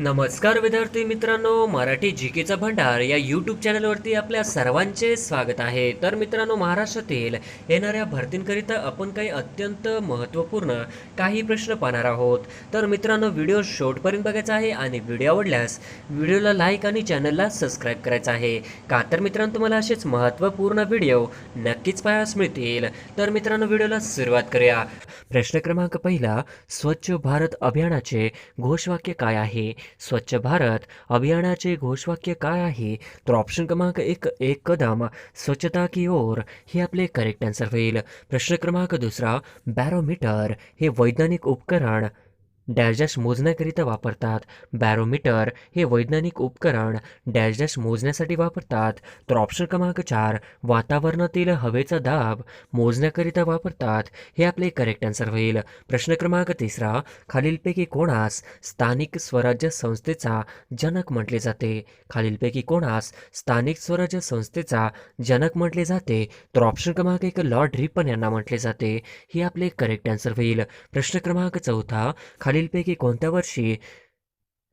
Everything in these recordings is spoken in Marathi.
नमस्कार विद्यार्थी मित्रांनो मराठी जी केचा भंडार या यूट्यूब चॅनलवरती आपल्या सर्वांचे स्वागत आहे. तर मित्रांनो महाराष्ट्रातील येणाऱ्या भरतींकरिता आपण काही अत्यंत महत्त्वपूर्ण काही प्रश्न पाहणार आहोत. तर मित्रांनो व्हिडिओ शॉर्टपर्यंत बघायचा आहे आणि व्हिडिओ आवडल्यास व्हिडिओला लाईक आणि चॅनलला सबस्क्राईब करायचं आहे. का तर मित्रांनो तुम्हाला असेच महत्त्वपूर्ण व्हिडिओ नक्कीच पाहायला मिळतील. तर मित्रांनो व्हिडिओला सुरुवात करूया. प्रश्न क्रमांक पहिला स्वच्छ भारत अभियानाचे घोषवाक्य काय आहे? स्वच्छ भारत अभियानाचे घोषवाक्य काय आहे? तर ऑप्शन क्रमांक एक एक कदम स्वच्छता की ओर हे आपले करेक्ट आन्सर होईल. प्रश्न क्रमांक दुसरा बॅरोमीटर हे वैज्ञानिक उपकरण डॅश मोजण्याकरिता वापरतात. बॅरोमीटर हे वैज्ञानिक उपकरण डॅश डॅश मोजण्यासाठी वापरतात. तर ऑप्शन क्रमांक चार वातावरणातील हवेचा दाब मोजण्याकरिता वापरतात. हे आपले करेक्ट आन्सर होईल. प्रश्न क्रमांक तिसरा खालीलपैकी कोणास स्थानिक स्वराज्य संस्थेचा जनक म्हटले जाते? खालीलपैकी कोणास स्थानिक स्वराज्य संस्थेचा जनक म्हटले जाते? तर ऑप्शन क्रमांक एक लॉर्ड रिपन यांना म्हटले जाते. हे आपले करेक्ट आन्सर होईल. प्रश्न क्रमांक चौथा खाली खालीलपैकी कोणत्या वर्षी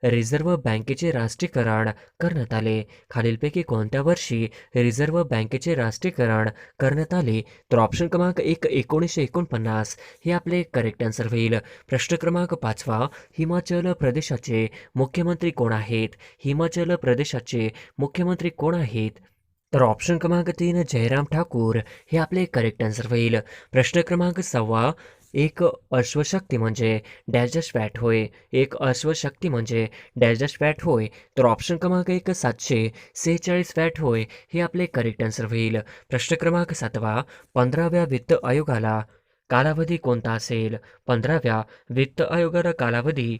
रिझर्व्ह बँकेचे राष्ट्रीयकरण करण्यात आले? खालीलपैकी कोणत्या वर्षी रिझर्व्ह बँकेचे राष्ट्रीयकरण करण्यात आले? तर ऑप्शन क्रमांक एक एकोणीसशे एकोणपन्नास. हे आपले करेक्ट आन्सर होईल. प्रश्न क्रमांक पाचवा. हिमाचल प्रदेशाचे मुख्यमंत्री कोण आहेत? हिमाचल प्रदेशाचे मुख्यमंत्री कोण आहेत? तर ऑप्शन क्रमांक तीन जयराम ठाकूर. हे आपले करेक्ट आन्सर होईल. प्रश्न क्रमांक सव्वा. एक अश्वशक्ती म्हणजे डॅजस फॅट होय. एक अश्वशक्ती म्हणजे डॅजस फॅट होय. तर ऑप्शन क्रमांक एक सातशे सेहेचाळीस फॅट होय. हे आपले करेक्ट आन्सर होईल. प्रश्न क्रमांक सातवा पंधराव्या वित्त आयोगाला कालावधी कोणता असेल? पंधराव्या वित्त आयोगाला कालावधी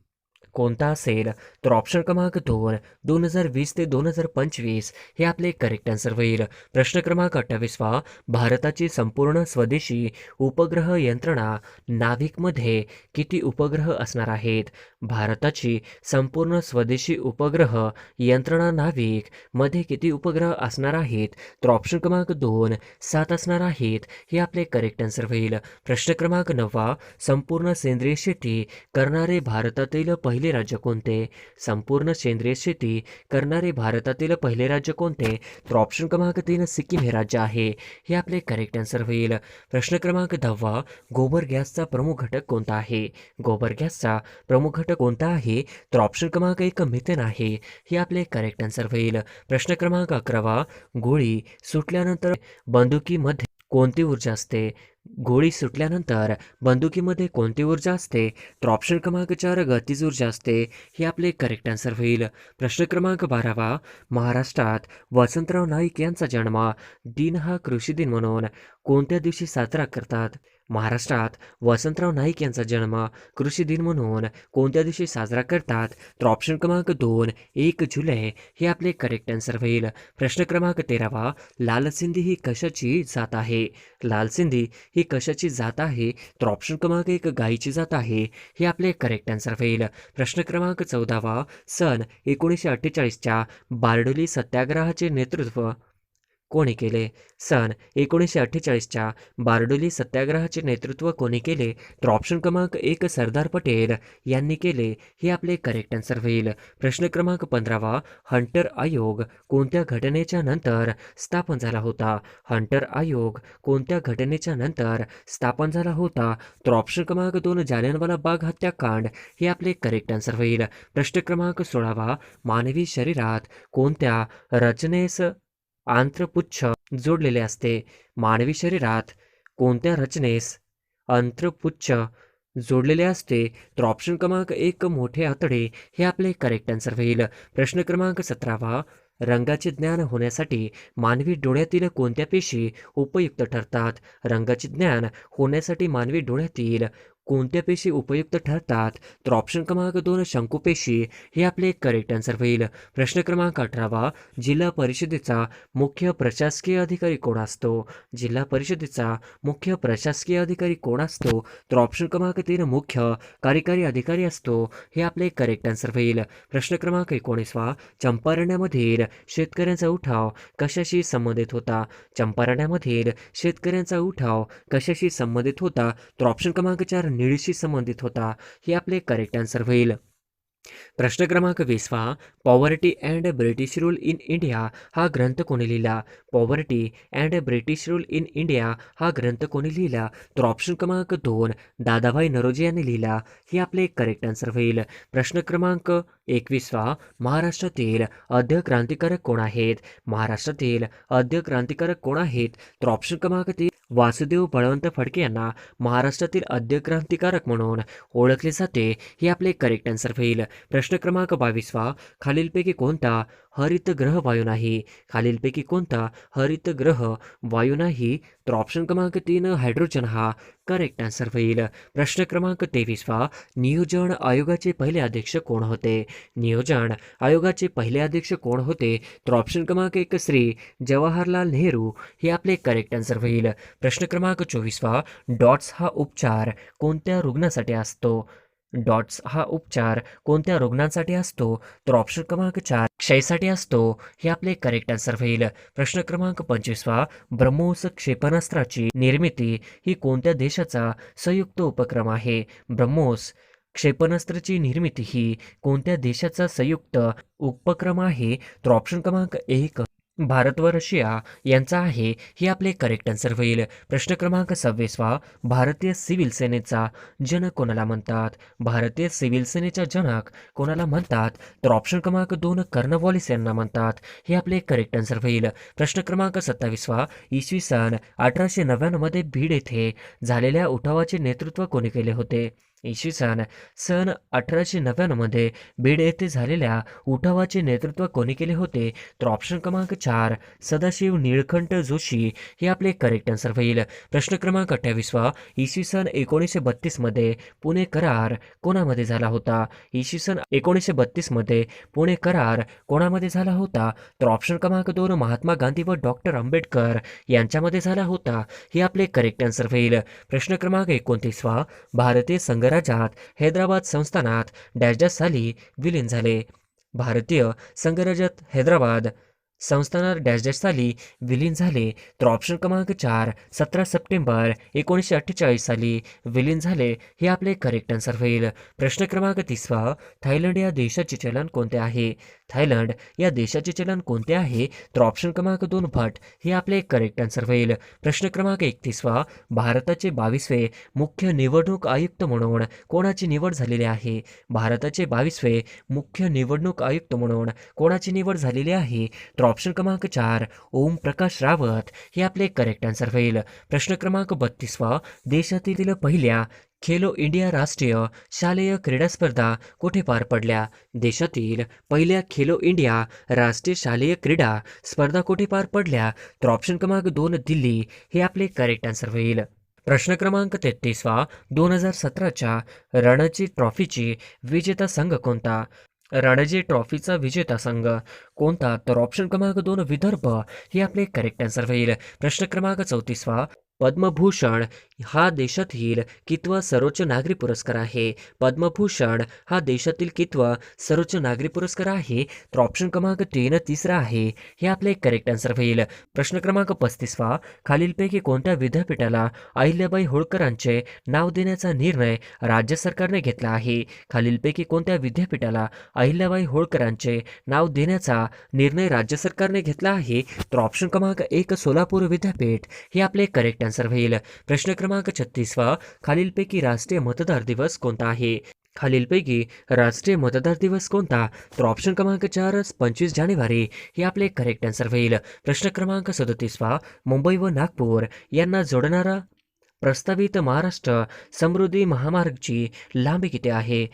कोणता असेल तर ऑप्शन क्रमांक दोन दोन हजार वीस ते दोन हजार पंचवीस हे आपले करेक्ट आन्सर होईल. प्रश्न क्रमांक अठ्ठावीसवा भारताची संपूर्ण स्वदेशी उपग्रह यंत्रणा नाविकमध्ये किती उपग्रह असणार आहेत? भारताची संपूर्ण स्वदेशी उपग्रह यंत्रणा नाविकमध्ये किती उपग्रह असणार आहेत? तर ऑप्शन क्रमांक दोन सात असणार आहेत हे आपले करेक्ट आन्सर होईल. प्रश्न क्रमांक नववा संपूर्ण सेंद्रिय शेती करणारे भारतातील पहिले पहिले राज्य कोणते? संपूर्ण सेंद्रिय शेती करणारे भारतातील पहिले राज्य कोणते? तर ऑप्शन क्रमांक तीन सिक्कीम हे राज्य आहे. हे आपले करेक्ट आन्सर होईल. प्रश्न क्रमांक दहावा गोबर गॅसचा प्रमुख घटक कोणता आहे? गोबर गॅसचा प्रमुख घटक कोणता आहे? तर ऑप्शन क्रमांक एक मिथेन आहे. हे आपले करेक्ट आन्सर होईल. प्रश्न क्रमांक अकरावा गोळी सुटल्यानंतर बंदुकीमध्ये कोणती ऊर्जा असते? गोळी सुटल्यानंतर बंदुकीमध्ये कोणती ऊर्जा असते? तर ऑप्शन क्रमांक चार गतीज ऊर्जा असते हे आपले करेक्ट आन्सर होईल. प्रश्न क्रमांक बारावा. महाराष्ट्रात वसंतराव नाईक यांचा जन्म दिन हा कृषी दिन म्हणून कोणत्या दिवशी साजरा करतात? महाराष्ट्रात वसंतराव नाईक यांचा जन्म कृषी दिन म्हणून कोणत्या दिवशी साजरा करतात? तर ऑप्शन क्रमांक दोन एक जुलै हे आपले करेक्ट आन्सर होईल. प्रश्न क्रमांक तेरावा लालसिंधी ही कशाची जात आहे? लालसिंधी ही कशाची जात आहे? तर ऑप्शन क्रमांक एक गायीची जात आहे. हे आपले करेक्ट आन्सर होईल. प्रश्न क्रमांक चौदावा सन एकोणीसशे अठ्ठेचाळीसच्या बारडोली सत्याग्रहाचे नेतृत्व कोणी केले? सन एकोणीसशे अठ्ठेचाळीसच्या बारडोली सत्याग्रहाचे नेतृत्व कोणी केले? तर ऑप्शन क्रमांक एक सरदार पटेल यांनी केले. हे आपले करेक्ट आन्सर होईल. प्रश्न क्रमांक पंधरावा हंटर आयोग कोणत्या घटनेच्या नंतर स्थापन झाला होता? हंटर आयोग कोणत्या घटनेच्या नंतर स्थापन झाला होता? तर ऑप्शन क्रमांक दोन जालियनवाला बाग हत्याकांड. हे आपले करेक्ट आन्सर होईल. प्रश्न क्रमांक सोळावा मानवी शरीरात कोणत्या रचनेस आंत्रपुच्छ जोडलेले असते. मानवी शरीरात कोणत्या रचनेस अंत्रपुच्छ जोडलेले असते? तर ऑप्शन क्रमांक एक मोठे आतडे हे आपले करेक्ट आन्सर होईल. प्रश्न क्रमांक सतरावा रंगाचे ज्ञान होण्यासाठी मानवी डोळ्यातील कोणत्या पेशी उपयुक्त ठरतात? रंगाचे ज्ञान होण्यासाठी मानवी डोळ्यातील कोणत्या पेशी उपयुक्त ठरतात? तर ऑप्शन क्रमांक दोन शंकुपेशी हे आपले करेक्ट आन्सर होईल. प्रश्न क्रमांक अठरावा. जिल्हा परिषदेचा मुख्य प्रशासकीय अधिकारी कोण असतो? जिल्हा परिषदेचा मुख्य प्रशासकीय अधिकारी कोण असतो? तर ऑप्शन क्रमांक तीन मुख्य कार्यकारी अधिकारी असतो. हे आपले करेक्ट आन्सर होईल. प्रश्न क्रमांक एकोणीसवा. चंपारण्यामधील शेतकऱ्यांचा उठाव कशाशी संबंधित होता? चंपारण्यामधील शेतकऱ्यांचा उठाव कशाशी संबंधित होता? तर ऑप्शन क्रमांक चार निळशी संबंधित होता हे आपले करेक्ट आन्सर होईल. प्रश्न क्रमांक वीसवा poverty and British rule in India हा ग्रंथ कोणी लिहिला? Poverty and British rule in India हा ग्रंथ कोणी लिहिला? तर ऑप्शन क्रमांक दोन दादाभाई नरोजी यांनी लिहिला. हे आपले करेक्ट आन्सर होईल. प्रश्न क्रमांक एकवीसवा महाराष्ट्रातील अद्य क्रांतिकारक कोण आहेत? महाराष्ट्रातील अद्य क्रांतिकारक कोण आहेत? तर ऑप्शन क्रमांक तीन वासुदेव बळवंत फडके यांना महाराष्ट्रातील आद्य क्रांतिकारक म्हणून ओळखले जाते हे आपले करेक्ट आन्सर होईल प्रश्न क्रमांक बावीसवा खालीलपैकी कोणता हरित ग्रह वायू नाही? खालीलपैकी कोणता हरित ग्रह वायू नाही? तर ऑप्शन क्रमांक तीन हायड्रोजन हा. करेक्ट आन्सर होईल. प्रश्न क्रमांक तेवीसवा. नियोजन आयोगाचे पहिले अध्यक्ष कोण होते? नियोजन आयोगाचे पहिले अध्यक्ष कोण होते? तर ऑप्शन क्रमांक एक श्री जवाहरलाल नेहरू. हे आपले करेक्ट आन्सर होईल. प्रश्न क्रमांक चोवीसवा. डॉट्स हा उपचार कोणत्या रुग्णासाठी असतो? डॉट्स हा उपचार कोणत्या रुग्णांसाठी असतो? तर ऑप्शन क्रमांक चार क्षयसाठी असतो. हे आपले करेक्ट आन्सर होईल. प्रश्न क्रमांक पंचवीसवा ब्रह्मोस क्षेपणास्त्राची निर्मिती ही कोणत्या देशाचा संयुक्त उपक्रम आहे? ब्रह्मोस क्षेपणास्त्राची निर्मिती ही कोणत्या देशाचा संयुक्त उपक्रम आहे? तर ऑप्शन क्रमांक एक भारत व रशिया यांचा आहे हे आपले करेक्ट आन्सर होईल. प्रश्न क्रमांक सव्वीसवा भारतीय सिव्हिल सेनेचा जनक कोणाला म्हणतात? भारतीय सिव्हिल सेनेचा जनक कोणाला म्हणतात? तर ऑप्शन क्रमांक दोन कर्नवॉलिस यांना म्हणतात. हे आपले करेक्ट आन्सर होईल. प्रश्न क्रमांक सत्तावीसवा इसवी सन अठराशे नव्याण्णवमध्ये बीड येथे झालेल्या उठावाचे नेतृत्व कोणी केले होते? इसवी सन सन अठराशे नव्याण्णवमध्ये बीड येथे झालेल्या उठावाचे नेतृत्व कोणी केले होते? तर ऑप्शन क्रमांक चार सदाशिव निळकंठ जोशी हे आपले करेक्ट आन्सर होईल. प्रश्न क्रमांक अठ्ठावीसवा इसवी सन एकोणीसशे बत्तीसमध्ये पुणे करार कोणामध्ये झाला होता? इसवी सन एकोणीसशे बत्तीसमध्ये पुणे करार कोणामध्ये झाला होता? तर ऑप्शन क्रमांक दोन महात्मा गांधी व डॉक्टर आंबेडकर यांच्यामध्ये झाला होता. हे आपले करेक्ट आन्सर होईल. प्रश्न क्रमांक एकोणतीसवा भारतीय साम्राज्यात हैदराबाद संस्थानात डॅश डॅश साली विलीन झाले. भारतीय संघराज्यात हैदराबाद संस्थानात डॅश डॅश साली विलीन झाले. तर ऑप्शन क्रमांक चार सतरा सप्टेंबर एकोणीसशे अठ्ठेचाळीस साली विलीन झाले हे आपले करेक्ट आन्सर होईल. प्रश्न क्रमांक तिसवा थायलंड या देशाचे चलन कोणते आहे? थायलंड या देशाचे चलन कोणते आहे? तर ऑप्शन क्रमांक दोन भट हे आपले करेक्ट आन्सर होईल. प्रश्न क्रमांक एकतीसवा भारताचे बावीसवे मुख्य निवडणूक आयुक्त म्हणून कोणाची निवड झालेली आहे? भारताचे बावीसवे मुख्य निवडणूक आयुक्त म्हणून कोणाची निवड झालेली आहे? तर ऑप्शन क्रमांक चार ओम प्रकाश रावत हे आपले करेक्ट आन्सर होईल. प्रश्न क्रमांक बत्तीसवा देशातील पहिल्या खेलो इंडिया राष्ट्रीय शालेय क्रीडा स्पर्धा कुठे पार पडल्या? देशातील पहिल्या खेलो इंडिया राष्ट्रीय शालेय क्रीडा स्पर्धा कुठे पार पडल्या? तर ऑप्शन क्रमांक दोन दिल्ली हे आपले करेक्ट आन्सर होईल. प्रश्न क्रमांक तेहतीसवा दोन हजार सतराच्या रणजी ट्रॉफीची विजेता संघ कोणता? रणजी ट्रॉफीचा विजेता संघ. कोणता? तर ऑप्शन क्रमांक दोन विदर्भ. हे आपले करेक्ट आन्सर होईल. प्रश्न क्रमांक चौतीसवा. पद्मभूषण हा देशातील कितवा सर्वोच्च नागरी पुरस्कार आहे. पद्मभूषण हा देशातील कितवा सर्वोच्च नागरी पुरस्कार आहे. तर ऑप्शन क्रमांक तीन तिसरा आहे. हे आपले करेक्ट आन्सर होईल. प्रश्न क्रमांक पस्तीसवा. खालीलपैकी कोणत्या विद्यापीठाला अहिल्याबाई होळकरांचे नाव देण्याचा निर्णय राज्य सरकारने घेतला आहे? खालीलपैकी कोणत्या विद्यापीठाला अहिल्याबाई होळकरांचे नाव देण्याचा निर्णय राज्य सरकारने घेतला आहे? तर ऑप्शन क्रमांक एक सोलापूर विद्यापीठ. हे आपले करेक्ट आन्सर होईल प्रश्न क्रमांक छत्तीसवा खालीलपैकी राष्ट्रीय मतदार दिवस कोणता आहे? खालीलपैकी राष्ट्रीय मतदार दिवस कोणता? तर ऑप्शन क्रमांक चार पंचवीस जानेवारी. हे आपले करेक्ट आन्सर होईल. प्रश्न क्रमांक सदतीसवा मुंबई व नागपूर यांना जोडणारा प्रस्तावित महाराष्ट्र समृद्धी महामार्गची लांबी किती आहे?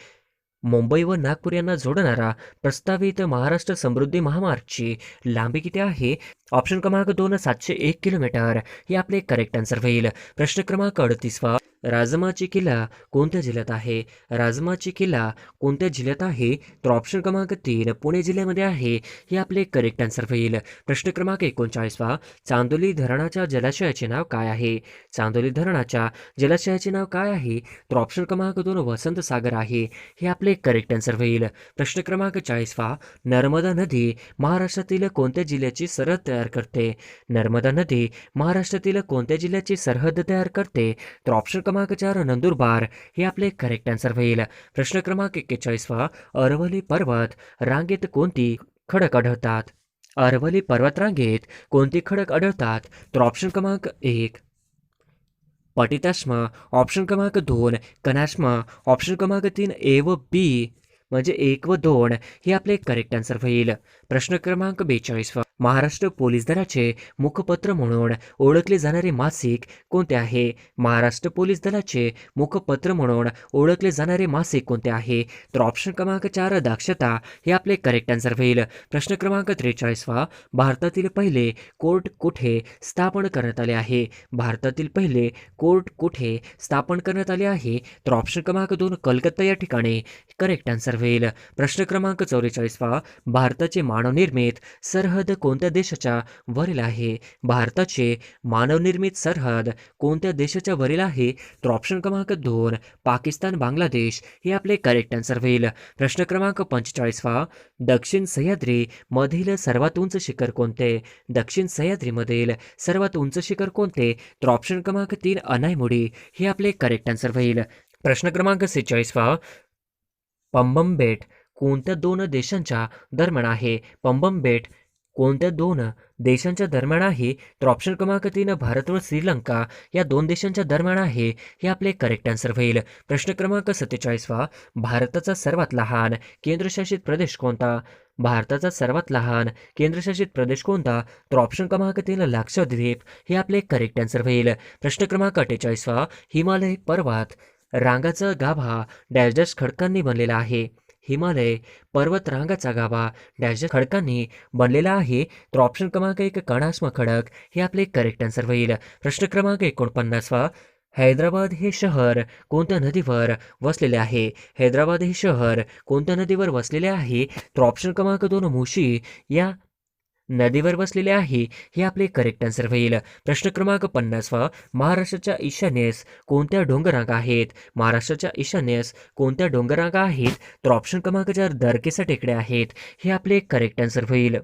मुंबई व नागपूर यांना जोडणारा प्रस्तावित महाराष्ट्र समृद्धी महामार्गची लांबी किती आहे? ऑप्शन क्रमांक दोन सातशे एक किलोमीटर. हे आपले करेक्ट आन्सर होईल. प्रश्न क्रमांक अडतीसवा. राजमाची किल्ला कोणत्या जिल्ह्यात आहे? राजमाची किल्ला कोणत्या जिल्ह्यात आहे? तर ऑप्शन क्रमांक तीन पुणे जिल्ह्यामध्ये आहे. हे आपले करेक्ट आन्सर होईल. प्रश्न क्रमांक एकोणचाळीसवा चांदोली धरणाच्या जलाशयाचे नाव काय आहे? चांदोली धरणाच्या जलाशयाचे नाव काय आहे? तर ऑप्शन क्रमांक दोन वसंत सागर आहे. हे आपले करेक्ट आन्सर होईल. प्रश्न क्रमांक चाळीसवा नर्मदा नदी महाराष्ट्रातील कोणत्या जिल्ह्याची सरहद तयार तयार करते? नर्मदा नदी महाराष्ट्रातील कोणत्या जिल्ह्याची सरहद तयार करते? तर ऑप्शन क्रमांक चार नंदुरबार हे आपले करेक्ट आन्सर होईल. प्रश्न क्रमांक एक्केचाळीसवा अरवली पर्वत रांगेत कोणती खडक आढळतात? अरवली पर्वत रांगेत कोणती खडक आढळतात? तर ऑप्शन क्रमांक एक पटिताश्म. ऑप्शन क्रमांक दोन कनाश्म ऑप्शन क्रमांक तीन ए व बी म्हणजे एक व दोन हे आपले करेक्ट आन्सर होईल. प्रश्न क्रमांक बेचाळीस महाराष्ट्र पोलीस दलाचे मुखपत्र म्हणून ओळखले जाणारे मासिक कोणते आहे? महाराष्ट्र पोलीस दलाचे मुखपत्र म्हणून ओळखले जाणारे मासिक कोणते आहे? तर ऑप्शन क्रमांक चार दक्षता हे आपले करेक्ट आन्सर होईल. प्रश्न क्रमांक त्रेचाळीसवा भारतातील पहिले कोर्ट कुठे स्थापन करण्यात आले आहे? भारतातील पहिले कोर्ट कुठे स्थापन करण्यात आले आहे? तर ऑप्शन क्रमांक दोन कलकत्ता या ठिकाणी करेक्ट आन्सर होईल. प्रश्न क्रमांक चौवेचाळीसवा भारताचे मानवनिर्मित सरहद कोणत्या देशाच्या वरील आहे? भारताचे मानवनिर्मित सरहद कोणत्या देशाच्या वरील आहे? तर ऑप्शन क्रमांक दोन पाकिस्तान बांगलादेश. हे आपले करेक्ट आन्सर होईल. प्रश्न क्रमांक पंचेचाळीसवा दक्षिण सह्याद्री मधील सर्वात उंच शिखर कोणते? दक्षिण सह्याद्रीमधील सर्वात उंच शिखर कोणते? तर ऑप्शन क्रमांक तीन अनायमुडी हे आपले करेक्ट आन्सर होईल. प्रश्न क्रमांक सेहेचाळीसवा पंबम बेट कोणत्या दोन देशांच्या दरम्यान आहे? पंबम बेट कोणत्या दोन देशांच्या दरम्यान आहे? तर ऑप्शन क्रमांक तीन भारत व श्रीलंका. या दोन देशांच्या दरम्यान आहे हे आपले करेक्ट आन्सर होईल. प्रश्न क्रमांक सत्तेचाळीसवा भारताचा सर्वात लहान केंद्रशासित प्रदेश कोणता? भारताचा सर्वात लहान केंद्रशासित प्रदेश कोणता? तर ऑप्शन क्रमांक तीन लक्षद्वीप हे आपले करेक्ट आन्सर होईल. प्रश्न क्रमांक अठ्ठेचाळीसवा हिमालय पर्वत रांगाचा गाभा डॅश डॅश खडकांनी बनलेला आहे. हिमालय पर्वतरांगाचा गाभा डॅश डॅश खडकांनी बनलेला आहे. तर ऑप्शन क्रमांक एक कणास्म खडक. हे आपले करेक्ट आन्सर होईल. प्रश्न क्रमांक एकोणपन्नासवा हैदराबाद हे शहर कोणत्या नदीवर वसलेले आहे? हैदराबाद हे शहर कोणत्या नदीवर वसलेले आहे? तर ऑप्शन क्रमांक दोन मुशी या नदीवर बसलेले आहे हे आपले करेक्ट आन्सर होईल. प्रश्न क्रमांक पन्नासवा महाराष्ट्राच्या ईशान्येस कोणत्या डोंगरांग आहेत? महाराष्ट्राच्या ईशान्येस कोणत्या डोंगरांग आहेत? तर ऑप्शन क्रमांक चार दरकेसा टेकड्या आहेत हे आपले करेक्ट आन्सर होईल.